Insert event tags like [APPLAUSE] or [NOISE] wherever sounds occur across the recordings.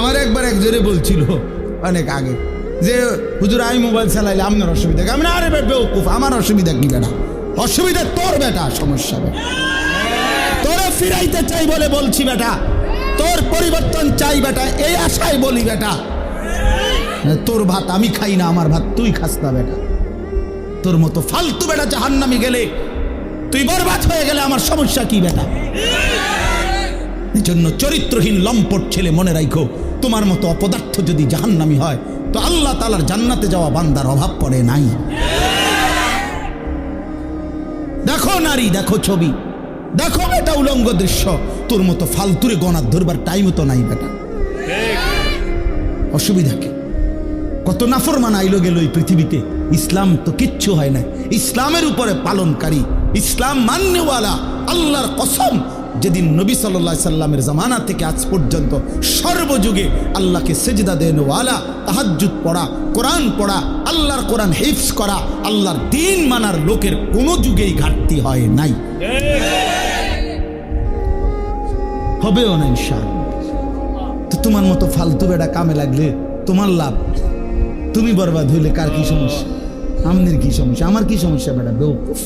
আমার একবার একজনে বলছিল, অনেক আগে, যে, হুজুর, আমি মোবাইল চালাইলে আপনার অসুবিধা কি?" আমি না আরে বেউকুফ আমার অসুবিধা কি বেটা? অসুবিধা তোর বেটা, সমস্যা তোরে ফিরাইতে চাই বলে বলছি বেটা। তোর পরিবর্তন চাই বেটা, এই আশায় বলি বেটা। তোর ভাত আমি খাই না, আমার ভাত তুই খাস না বেটা। তোর মতো ফালতু বেটা জাহান্নামি গেলে, তুই বরবাদ হয়ে গেলে আমার সমস্যা কি বেটা? এই জন্য চরিত্রহীন লম্পট ছেলে মনে রাখো তোমার মতো অপদার্থ যদি জাহান্নামি হয়, তো আল্লাহ তালার জান্নাতে যাওয়া বান্দার অভাব পড়ে নাই। দেখো নারী, দেখো ছবি। দেখো এটা উলঙ্গ দৃশ্য। তোর মতো ফালতুরে গণার ধরবার টাইমও তো নাই বেটা। অসুবিধা কি? কত নাফরমান আইলো গেল এই পৃথিবীতে। ইসলাম তো কিচ্ছু হয় না ইসলামের উপরে পালনকারী, ইসলাম মান্যওয়ালা, আল্লাহর কসম যেদিন নবী সাল্লাহ সাল্লামের জামানা থেকে আজ পর্যন্ত সর্বযুগে আল্লাহকে সেজদা দেনওয়ালা তাহাজ্জুদ পড়া, কোরআন পড়া, আল্লাহর কোরআন হিফস করা, আল্লাহর দিন মানার লোকের কোনো যুগেই ঘাটতি হয় নাই। হবেও না ইনশাআল্লাহ। তো তোমার মতো ফালতু বেড়া কামে লাগলে তোমার লাভ। তুমি বরবাদ হইলে কার কি সমস্যা? আমাদের কি সমস্যা? আমার কি সমস্যা বেটা বেউকুফ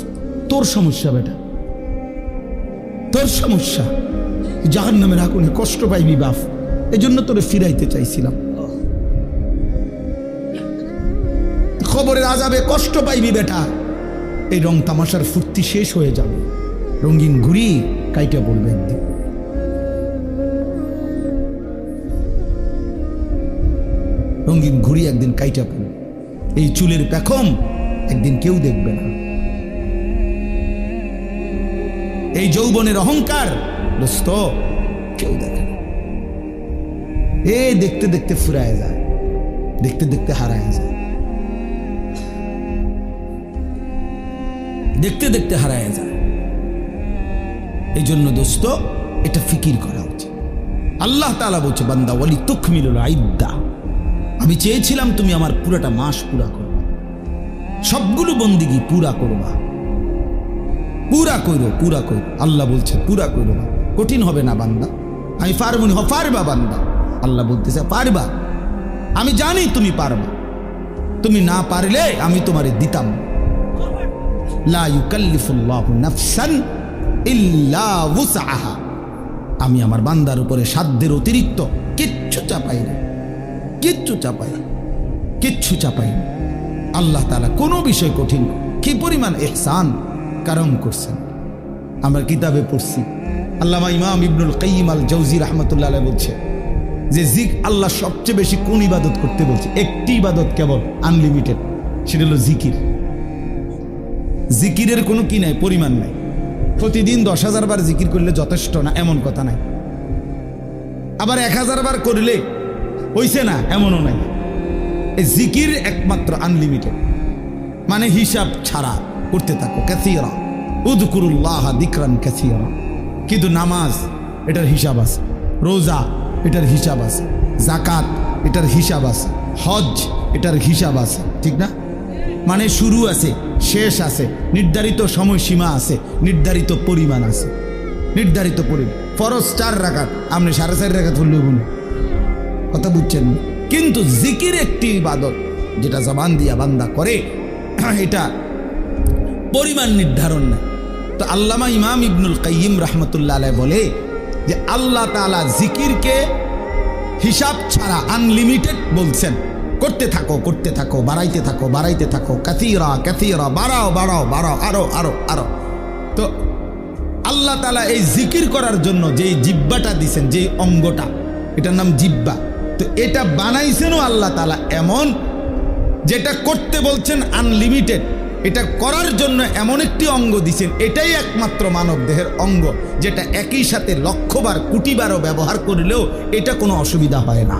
তোর সমস্যা বেটা। তোর সমস্যা। জাহান নামের আগুনে কষ্ট পাইবি বাপ। জন্য তোরে ফিরাইতে চাইছিলাম। খবরের আজাবে কষ্ট পাইবি বেটা। এই রং তামাশার ফুর্তি শেষ হয়ে যাবে। রঙিন ঘুরি কাইটা পড়বে একদিন। রঙিন ঘুড়ি একদিন কাইটা পড়বে এই চুলের পেখম একদিন কেউ দেখবে না। এই যৌবনের অহংকার দোস্ত, কেউ দেখে না। এ দেখতে দেখতে ফুরায় যায়, দেখতে দেখতে হারায় যায়। দেখতে দেখতে হারায় যায়। এই জন্য দোস্ত, এটা ফিকির করা উচিত। আল্লাহ তালা বলছে, বান্দা ওয়ালি তুকমিল আইদা। আমি চেয়েছিলাম তুমি আমার পুরাটা মাস পুরা করবা। সবগুলো বন্দিগি পুরা করবা। পুরা কইরো পুরা কইরো। আল্লাহ বলছে, পুরা কইরো না। কঠিন হবে না বান্দা। আমি পারব না পারবা বান্দা। আল্লাহ বলতেছে, পারবা। আমি জানি তুমি পারবা। তুমি না পারলে আমি তোমারে দিতাম। আমি আমার বান্দার উপরে সাধ্যের অতিরিক্ত কিচ্ছু চাপাই না। কিচ্ছু চাপাই। কিচ্ছু চাপাই। আল্লাহ তালা কোনো বিষয় কঠিন কি পরিমাণ এহসান? কারণ করছেন। আমরা কিতাবে পড়ছি। আল্লামা ইমাম ইবনুল কাইম আল জৌজি রহমতুল্লাহ বলছে যে জিক আল্লাহ সবচেয়ে বেশি কোন ইবাদত করতে বলছে? একটি ইবাদত কেবল আনলিমিটেড সেটা হলো জিকির। জিকিরের কোনো কি নাই, পরিমাণ নাই। প্রতিদিন দশ হাজার বার জিকির করলে যথেষ্ট না, এমন কথা নাই। আবার এক হাজার বার করলে হইছে না, এমনও নাই। জিকির একমাত্র আনলিমিটেড মানে হিসাব ছাড়া। করতে থাকো ক্যাসিয়রা উদকুরুল্লাহ দিকরান ক্যাসিয়রা কিন্তু নামাজ, এটার হিসাব আছে। রোজা, এটার হিসাব আছে। জাকাত এটার হিসাব আছে। হজ এটার হিসাব আছে। ঠিক না? মানে শুরু আছে, শেষ আছে। নির্ধারিত সময়সীমা আছে, নির্ধারিত পরিমাণ আছে। নির্ধারিত পরিমাণ। ফরজ চার রাখাত আপনি সাড়ে চার হলেও গুণ কথা বুঝছেন? কিন্তু জিকির একটি ইবাদত, যেটা জবান দিয়া বান্দা করে, [CLEARS THROAT] এটা পরিমাণ নির্ধারণ না তো আল্লামা ইমাম ইবনুল কাইম রহমতুল্লাহ আলাই বলে যে আল্লাহ তাআলা জিকিরকে হিসাব ছাড়া আনলিমিটেড বলছেন। করতে থাকো করতে থাকো, বাড়াইতে থাকো বাড়াইতে থাকো কাথিরা কাথিরা বাড়াও বাড়াও বাড়াও, আরও আরও আরও। তো আল্লাহ তালা এই জিকির করার জন্য যেই জিব্বাটা দিছেন, যেই অঙ্গটা, এটার নাম জিব্বা তো এটা বানাইছেনও আল্লাহ তালা এমন যেটা করতে বলছেন আনলিমিটেড এটা করার জন্য এমন একটি অঙ্গ দিছেন, এটাই একমাত্র মানব দেহের অঙ্গ, যেটা একই সাথে লক্ষবার কুটিবারও ব্যবহার করলেও এটা কোনো অসুবিধা হয় না।